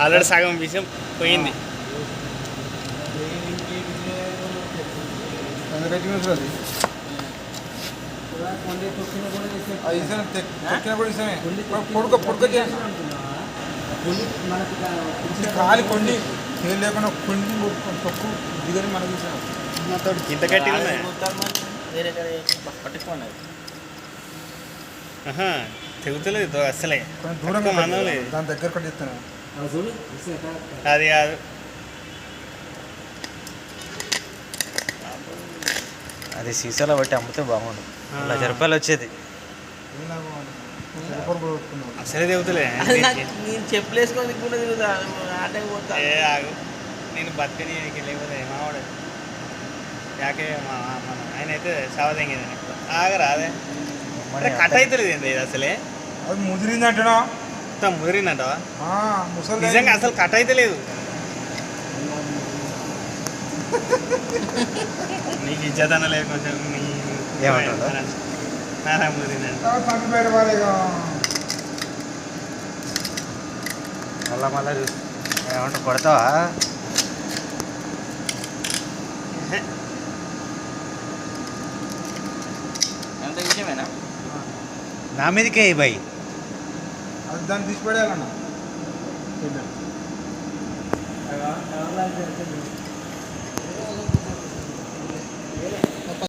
Already సగం విషయం పోయింది. కూడా పొడుక పొడుక కాలి కొన్ని తేలు లేకుండా కొన్ని తొక్కు దిగని మనకి ఇంత వేరే కాడ పట్టుకోండి ఆహా, తెగుతలేదు దూరంగా. లేదు. దాని దగ్గర కట్టి ఇస్తాను అది కాదు. అది సీసాలో బట్టి అమ్మితే బాగుండు. లక్ష రూపాయలు వచ్చేది. అసలే నాకు నేను చెప్పులు వేసుకొని దిక్కుండా తిరుగుతా ఆటకి పోతా ఏ ఆగు. నేను బతకని లేకపోతే మావాడు యాకే మా మన ఆయన అయితే సావదంగేది ఆగరా అదే. అరే కట్ ఇది అసలే? అది ముదిరింది అంటున్నా ముదిరిందంటవా ముసలి నిజంగా అసలు కట్ అయితే లేదు. నీకు ఇజ్జతన లేదు కొంచెం ఏమంటాడు? ముదిరిందంట. మళ్ళా మళ్ళా చూసి ఏమంటావు కొడతావా? ఎంత విషయమేనా? నా మీదకే బై అది దాన్ని తీసిపడేయాలన్నా.